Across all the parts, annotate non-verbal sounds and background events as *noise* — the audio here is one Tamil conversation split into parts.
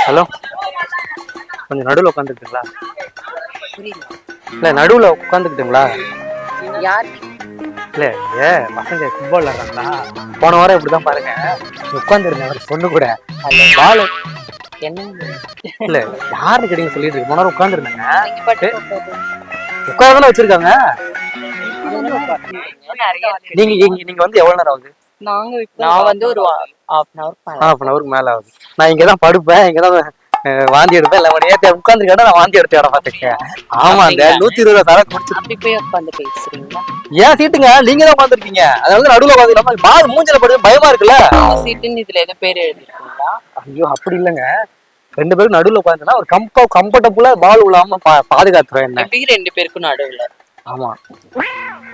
ஹலோ? கொஞ்சம் நடுவில் உட்காந்துக்கிட்டுங்களா இல்லை நடுவில் உட்காந்துக்கிட்டுங்களா இல்லை ஏ பசங்க ஃபுட்பால் விளாட்றாங்களா போன வாரம் இப்படி தான் பாருங்க. உட்காந்துருந்தேன் அவர் பொண்ணு கூட. அந்த பால் என்ன இல்லை யாருன்னு கேட்டீங்க சொல்லிட்டு இருக்கு போன வாரம் உட்காந்துருந்தேங்க உட்கார தானே வச்சிருக்காங்க? நிறைய நீங்க வந்து எவ்வளவு நேரம் ஆகுது? நான் வந்து ஒரு half an hour half an ஹவருக்கு மேல ஆகுது. நான் இங்க தான் படுப்பேன் இங்க தான் வாந்தி எடுப்பேன். இல்லை நேற்று உட்காந்துருக்கேன் நான் வாந்தி எடுத்த இடம் பார்த்துருக்கேன் ஆமாங்க நூத்தி இருபது தர குடிச்சு அப்படி போய் உட்காந்து பேசுறீங்களா? ஏன் சீட்டுங்க? நீங்க தான் உட்காந்துருக்கீங்க அதாவது நடுவில் உட்காந்து இல்லாம பால் மூஞ்சில படுது பயமா இருக்குல்ல? சீட்டுன்னு இதுல எதுவும் பேர் எழுதிருக்கீங்களா? ஐயோ அப்படி இல்லைங்க. ரெண்டு பேரும் நடுவில் உட்காந்துனா ஒரு கம்ப கம்ஃபர்டபுளா பால் விழாம பா பாதுகாத்துறேன் என்ன. ரெண்டு பேருக்கும் நடுவுல? ஆமா.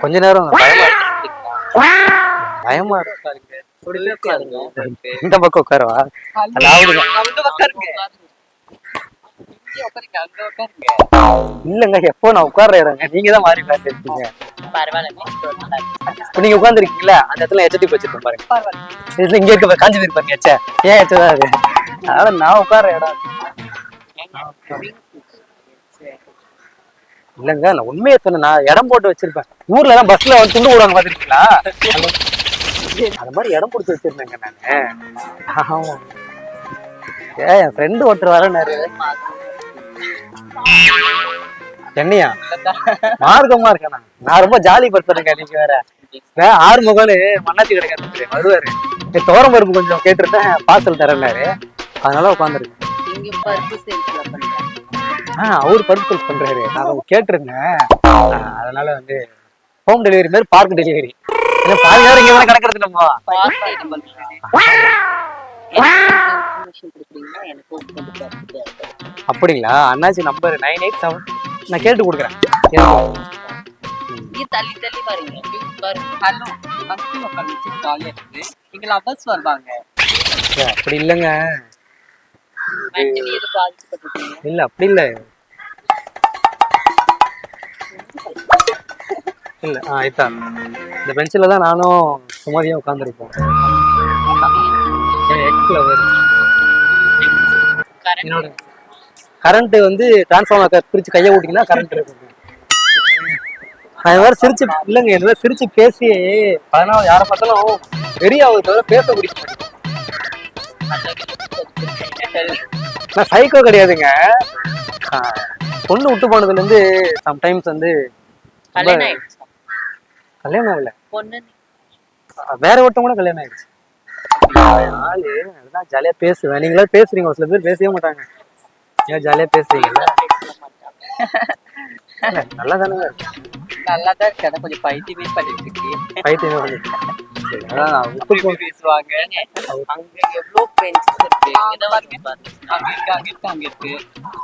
கொஞ்ச நேரம் பயமா இருக்கு. பயமா இருக்கு. இந்த பக்கம் உட்காரவா. இல்லங்க எப்போ நான் உட்கார்ற இடங்க? நீங்க தான் மாறி பேசிருக்கீங்க நீங்க உட்காந்துருக்கீங்களா அந்த இடத்துல எச்சடி வச்சிருக்கேன் பாருங்க. இதுல இங்க இருக்க காஞ்சி பாருங்க எச்ச. ஏன் எச்சதான் அது? அதனால நான் உட்கார்ற இடம். இல்லங்க நான் உண்மையை சொன்னேன். நான் இடம் போட்டு வச்சிருப்பேன். ஊர்ல எல்லாம் பஸ்ல வந்து துண்டு போடுவாங்க பாத்திருக்கீங்களா அந்த மாதிரி இடம் போட்டு வச்சிருந்தேங்க நானு. ஆமா. ஏ என் ஃப்ரெண்டு ஒருத்தர் வரனாரு என்னையா? மார்க்கமா இருக்கேனா நான். ரொம்ப ஜாலி படுத்துறேங்க நீங்க வேற. ஆறு முகம்னு மண்ணாச்சி கிடைக்காது வருவாரு. துவரம் பருப்பு கொஞ்சம் கேட்டிருந்தேன் பார்சல் தரேன்னாரு. அதனால உட்காந்துருக்கேன். ஆஹ் அவர் பருப்பு சேல்ஸ் பண்றாரு. நான் கேட்டிருந்தேன். அதனால வந்து ஹோம் டெலிவரி மாதிரி பார்க் டெலிவரி ஏன்னா பாதி நேரம் இங்க தானே கிடக்கிறது தேவை. அப்படிங்களா? அண்ணாச்சி நம்பர் நைன் எயிட் செவன் நான் கேட்டு கொடுக்குறேன். தள்ளி தள்ளி பாருங்க. ஹலோ அங்கே உட்காந்து ஜாலியா இருக்கு இங்க லவர்ஸ் வருவாங்க. அப்படி இல்லைங்க. இல்ல அப்படி இல்ல. இல்ல ஆ இதான் இந்த பெஞ்சில தான் நானும் சுமதியும் உட்காந்துருப்போம் எக்ஸ் லவர் என்னோட கரண்ட் வந்து டிரான்ஸ்ஃபார்மர் பிரிச்சு கையை ஓட்டிங்கன்னா கரண்ட் இருக்கும். இந்த மாதிரி சிரிச்சு இல்லைங்க இந்த மாதிரி சிரிச்சு பேசி அதனால யாரை பார்த்தாலும் வெறியாவது தவிர பேச மாட்டேங்குது. நான் சைக்கோ கிடையாதுங்க. பொண்ணு விட்டு போனதுல இருந்து சம்டைம்ஸ் வந்து கல்யாணம் ஆகல. பொண்ணு வேற ஒருத்தவங்க கூட கல்யாணம் ஆயிடுச்சு. ஆளு அதுதான் ஜாலியா பேசுவேன். நீங்களே பேசுறீங்க ஒரு சில பேர் பேசவே மாட்டாங்க. ஏன் ஜாலியா பேசுறீங்கல்ல நல்லா தானே நல்லா தான் இருக்கு. ஆனா கொஞ்சம் பைத்தியமே பண்ணிட்டு இருக்கு. பைத்தியம் பண்ணிருக்கேன். சரி, அதான் நான் போய் பேசுவாங்க. அங்க எவ்வளவு பெஞ்சஸ் இருக்கு?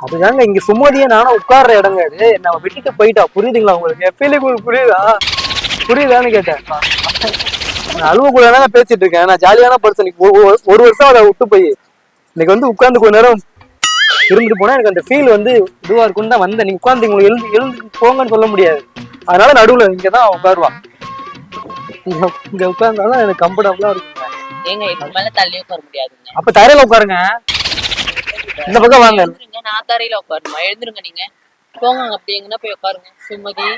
அதுதாங்க இங்க சுமதியே நானும் உட்கார்ற இடங்க. இது நம்ம விட்டுட்டு போயிட்டா. புரியுதுங்களா உங்களுக்கு? உங்களுக்கு புரியுதா? புரியுதான்னு கேட்டேன். நான் அழுவ கூட தான் பேசிட்டு இருக்கேன் நான் ஜாலியான பர்சன் ஒரு வருஷம் அதை விட்டு போய் இன்னைக்கு வந்து உட்கார்ந்து கொஞ்ச நேரம் இருந்துட்டு போனா எனக்கு அந்த ஃபீல் வந்து இதுவா இருக்கும்னு தான் வந்தேன். நீங்க உட்கார்ந்து உங்களுக்கு எழுந்து எழுந்து போங்கன்னு சொல்ல முடியாது. அதனால நடுவுல இங்க தான் உட்காருவா இங்க உட்கார்ந்தாதான் எனக்கு கம்ஃபர்டபுளா இருக்கும். ஏங்க இதுக்கு மேல தள்ளி உட்கார முடியாதுங்க. அப்ப தரையில உட்காருங்க. இந்த பக்கம் வாங்க. நான் தரையில உட்காரணுமா? எழுந்துருங்க நீங்க. போங்க அங்க அப்படி எங்கன்னா போய் உட்காருங்க. சுமதி.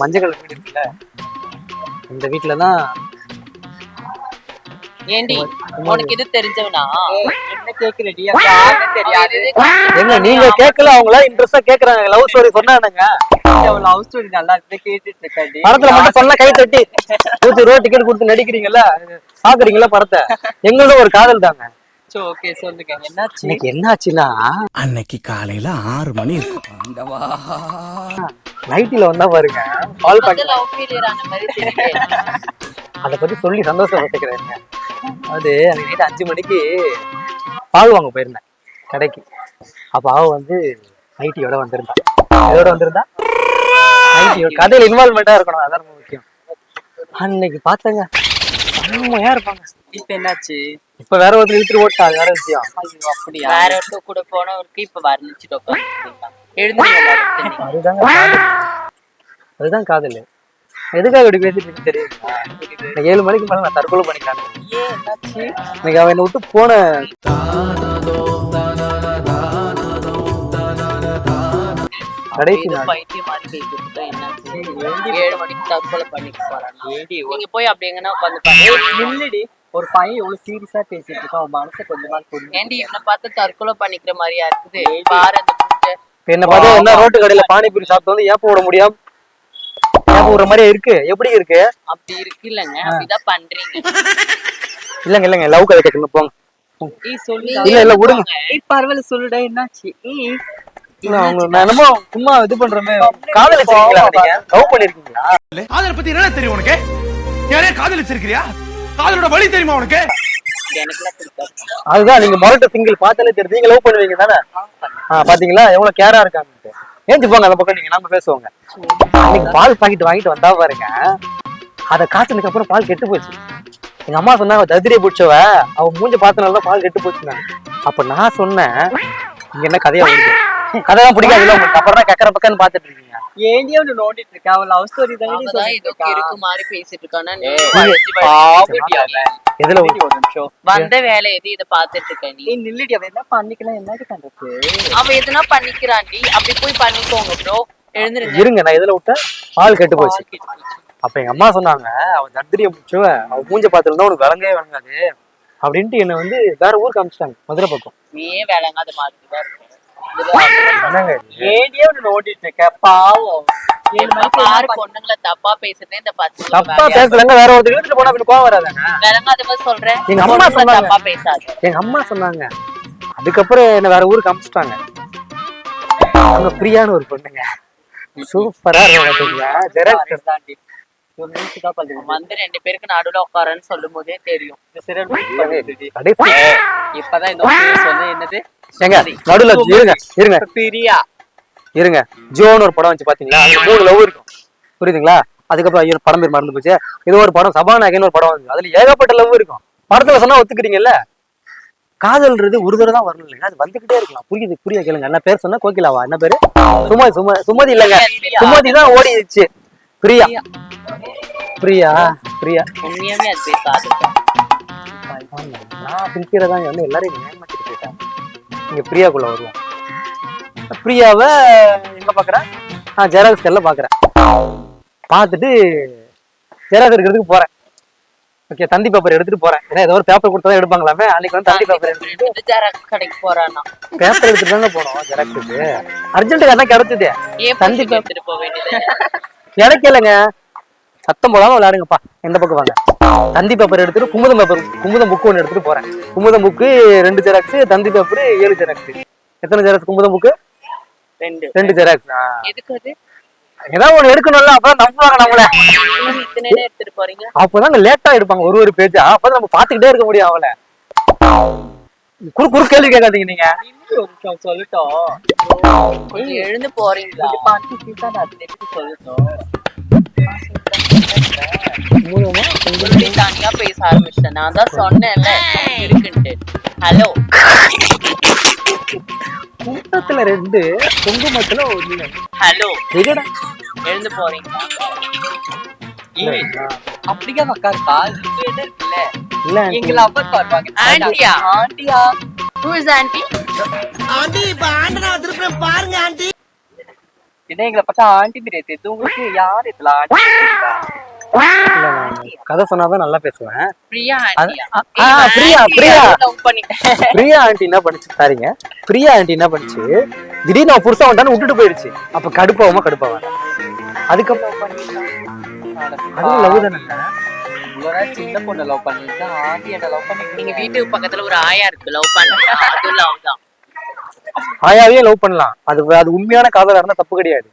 மஞ்சள் கலர் வீடு இருக்குல்ல? இந்த வீட்டுல தான் ஏண்டி உனக்கு இது தெரிஞ்சவனா? என்ன எங்க நீங்க கேட்கல அவங்கள இன்ட்ரெஸ்டா கேக்குறாங்க. லவ் ஸ்டோரி சொன்னானுங்க லவ் ஸ்டோரி நல்லா இருக்கு கேட்டுட்டு இருக்காடி படத்துல மட்டும் சொன்னா கை தட்டி *laughs* நூத்தி ரூபா டிக்கெட் கொடுத்து நடிக்கிறீங்கல்ல? பாக்குறீங்களா படத்தை? எங்களோட ஒரு காதல் தாங்க. ஓகே சொல்லுங்க. என்னாச்சு? இன்னைக்கு என்னாச்சுன்னா அன்னைக்கு காலையில ஆறு மணி இருக்கும். நைட்டில வந்தா பாருங்க பால் தெரியல அதை பத்தி சொல்லி சந்தோஷப்பட்டுக்கிறேங்க அது அன்னைக்கு நைட் அஞ்சு மணிக்கு பால் வாங்க போயிருந்தேன் கடைக்கு. அப்ப அவ வந்து நைட்டியோட வந்திருந்தா. எதோட வந்திருந்தா? நைட்டியோட கதையில இன்வால்மெண்டா இருக்கணும் அதான் ரொம்ப முக்கியம். அன்னைக்கு பார்த்தேங்க செம்மையா இருப்பாங்க? இப்ப என்னாச்சு? இப்ப வேற ஒருத்தர் இழுத்துட்டு ஓட்டா அது வேற விஷயம். அப்படியா? வேற ஒருத்தர் கூட போனவருக்கு இப்ப வர்ணிச்சுட்டு காதல். அதுதான் காதல். எதுக்காக இப்படி பேசிட்டு இருக்கு தெரியுமா? ஏழு மணிக்கு மேல நான் தற்கொலை பண்ணிக்கலாம் இன்னைக்கு அவன் என்னை விட்டு போன கடைசி பைத்தியம் மாதிரி என்னாச்சு ஏழு மணிக்கு தற்கொலை பண்ணிக்க போறாங்க. நீங்க போய் அப்படி எங்கன்னா உட்காந்து இல்லடி ஒரு பையன் எவ்வளவு சீரியஸா பேசிட்டு இருக்கான். அவன் மனசு கொஞ்சமா புரியும் ஏண்டி இவனை பார்த்து தற்கொலை பண்ணிக்கிற மாதிரியா இருக்குது? பாரு அந்த. என்ன பார்த்தா என்ன ரோட்டு கடையில பானிபூரி சாப்பிட்டு வந்து ஏப்ப விட முடியாம விடுற மாதிரியே இருக்கு. எப்படி இருக்கு? அப்படி இருக்கு இல்லங்க. அப்படிதான் பண்றீங்க. இல்லங்க இல்லங்க. லவ் கதை கேட்கணும். போங்க. ஏய் சொல்லு இல்ல இல்ல விடுங்க. பரவாயில்ல சொல்லுடா. என்னாச்சு? அவங்க நான் என்னமோ சும்மா இது பண்றமே நீங்க? லவ் பண்ணிருக்கீங்களா? காதலை பத்தி என்ன தெரியும் உனக்கு? யாரே காதலிச்சிருக்கிறியா? காதலோட வழி தெரியுமா உனக்கு? அதுதான் நீங்க மொரட்ட சிங்கிள் பார்த்தாலே தெரியும் நீங்க லவ் பண்ணுவீங்க தானே? பாத்தீங்களா? எவ்வளவு கேரா இருக்காங்க ஏஞ்சி போங்க அந்த பக்கம் நீங்க நாம பேசுவாங்க. அன்னைக்கு பால் பாக்கெட் வாங்கிட்டு வந்தா பாருங்க. அத காய்ச்சதுக்கு அப்புறம் பால் கெட்டு போச்சு. எங்க அம்மா சொன்னாங்க ததிரியை பிடிச்சவ. அவ மூஞ்ச பார்த்தனால தான் பால் கெட்டு போச்சுங்க அப்ப நான் சொன்னேன் இங்க என்ன கதையா வருது கதைதான் பிடிக்காதுல்ல உங்களுக்கு? அப்புறம் கக்கற பக்கம்னு பாத்துட்டு இருக்கீங்க. ஏண்டி அவனு நோண்டிட்டு இருக்க? அவன் லவ் ஸ்டோரி தானே கிறுக்கு மாதிரி பேசிட்டு இருக்கானா. அவன். எதுல நில்லடி ஒரு நிமிஷம். வந்த வேலை எது இத பாத்துட்டு இருக்க நீ. நில்லடி அவன் என்ன பண்ணிக்கலாம்? என்னடி பண்றது? அவன் எதுனா பண்ணிக்கிறான்டி அப்படி போய் பண்ணிக்கோங்க ப்ரோ எழுந்துருங்க. இருங்க நான் எதுல விட்டேன்? பால் கெட்டு போச்சு. அப்ப எங்க அம்மா சொன்னாங்க அவ தத்திரிய பிடிச்சவ அவ மூஞ்ச பாத்துருந்தா உனக்கு விளங்கவே விளங்காது. அப்படின்ட்டு என்ன வந்து வேற ஊருக்கு அனுப்பிச்சிட்டாங்க மதுரை பக்கம். நீயே விளங்காத மாதிரி தான் இருக்கு. இருக்க பாவம். ஏழு மணிக்கு பொண்ணுங்களை தப்பா பேசுறதே இந்த தப்பா பேசலங்க வேற ஒருத்தர் இழுத்துட்டு போனா பின்ன கோவம் வராதாங்க? விளங்காத மாதிரி சொல்றேன்? எங்க அம்மா சொன்னாங்க. தப்பா பேசாத. எங்க அம்மா சொன்னாங்க. அதுக்கப்புறம் என்ன வேற ஊருக்கு அனுப்பிச்சிட்டாங்க அவங்க ஃப்ரீயான ஒரு பொண்ணுங்க. சூப்பரா இருக்கும் ஜெராக்ஸ் தாண்டி. ஒரு நிமிஷம் தான் பண்ணுங்க வந்து ரெண்டு பேருக்கு நடுவுல உட்காரன்னு சொல்லும் போதே தெரியும். இந்த சிறல் இப்பதான் இந்த என்னது? ஏங்க நடுவுல இருங்க இருங்க. பிரியா இருங்க. ஜோன்னு ஒரு படம் வச்சு பாத்தீங்களா? மூணு லவ் இருக்கும் புரியுதுங்களா? அதுக்கப்புறம் ஐயோ படம் பேர் மறந்து போச்சு. இது ஒரு படம் சபாநாயகன் ஒரு படம் வந்து அதுல ஏகப்பட்ட லவ் இருக்கும். படத்துல சொன்னா ஒத்துக்கிறீங்கல்ல? காதல்ன்றது ஒரு தடவை தான் வரணும் இல்லைங்க அது வந்துகிட்டே இருக்கலாம். புரியுது புரிய கேளுங்க. என்ன பேர் சொன்னா கோகிலாவா? என்ன பேரு? சுமதி சும சுமதி இல்லைங்க. சுமதி தான் ஓடிடுச்சு. பிரியா. பிரியா பிரியா. உண்மையாவே அது பேசாது நான் சின்சியரா தான் வந்து எல்லாரையும் ஏமாத்திட்டு போயிட்டேன். இங்க பிரியாக்குள்ள வருவோம். பிரியாவை எங்க பாக்குறேன் நான் ஜெராக்ஸ் கல்ல பாக்குறேன். பார்த்துட்டு ஜெராக்ஸ் எடுக்கிறதுக்கு போறேன். ஓகே தந்தி பேப்பர் எடுத்துட்டு போறேன். ஏன்னா ஏதோ ஒரு பேப்பர் கொடுத்தா தான் எடுப்பாங்களாமே? அன்னைக்கு வந்து தந்தி பேப்பர் எடுத்துட்டு ஜெராக்ஸ் கடைக்கு போறானா? பேப்பர் எடுத்துட்டு தாங்க போனோம் ஜெராக்ஸுக்கு. அர்ஜென்ட்டுக்கு அதான் கிடைச்சது? தந்தி எடுத்துட்டு போக வேண்டியது கிடைக்கலங்க. சத்தம் போடாம விளையாடுங்கப்பா. எந்த பக்கம் வாங்க? தந்தி பேப்பர் எடுத்துட்டு குமுதம் பேப்பர் குமுதம் புக்கு ஒன்று எடுத்துட்டு போறேன். குமுதம் புக்கு ரெண்டு ஜெராக்ஸ் தந்தி பேப்பர் ஏழு ஜெராக்ஸ் எத்தனை ஜெராக்ஸ் குமுதம் புக்கு ரெண்டு. ரெண்டு ஜெராக்ஸ் ஏதாவது ஒண்ணு எடுக்கணும்ல அப்பதான் நம்புவாங்க நம்மள. அப்பதாங்க லேட்டா எடுப்பாங்க ஒரு ஒரு பேஜா அப்பதான் நம்ம பாத்துக்கிட்டே இருக்க முடியும் அவளை. குறு குறு கேள்வி கேட்காதீங்க நீங்க. சொல்லட்டும். எழுந்து போறீங்களா? சொல்லட்டும். தனியா பேச ஆரம்பிச்சிட்டேன். நான் தான் சொன்னேன்ல இருக்குன்ட்டு. ஹலோ கும்பத்துல ரெண்டு குங்குமத்துல ஒண்ணு. ஹலோ? எழுந்து போறீங்களா ஏய், அப்படியே மக்கா இருக்கா இது இருக்குல்ல. இல்ல. எங்களை அப்பா வருவாங்க ஆண்டியா? ஆண்டியா? ஹூ இஸ் ஆன்ட்டி என்ன எங்களை பார்த்தா ஆண்டி தெரியாது இது உங்களுக்கு யார் இதுல ஆண்டி கதை சொன்னாதான் நல்லா பேசுவேன். பிரியா பிரியா, பிரியா. பிரியா ஆண்டி என்ன பண்ணுச்சு சாரிங்க. பிரியா ஆண்டி என்ன பண்ணுச்சு திடீர்னு அவன் வந்தான்னு விட்டுட்டு போயிருச்சு. அப்ப கடுப்பாவமா கடுப்பாவா? அதுக்கப்புறம் அது லவ் தானே? இவ்வளோ சின்ன பொண்ணை லவ் பண்ணிட்டு ஆண்டி என்ன லவ் பண்ணி நீங்க வீட்டுக்கு பக்கத்துல ஒரு ஆயா இருக்கு லவ் பண்றீங்க அது லவ் தான். ஆயாவையும் லவ் பண்ணலாம். அது அது உண்மையான காதலா இருந்தா தப்பு கிடையாது.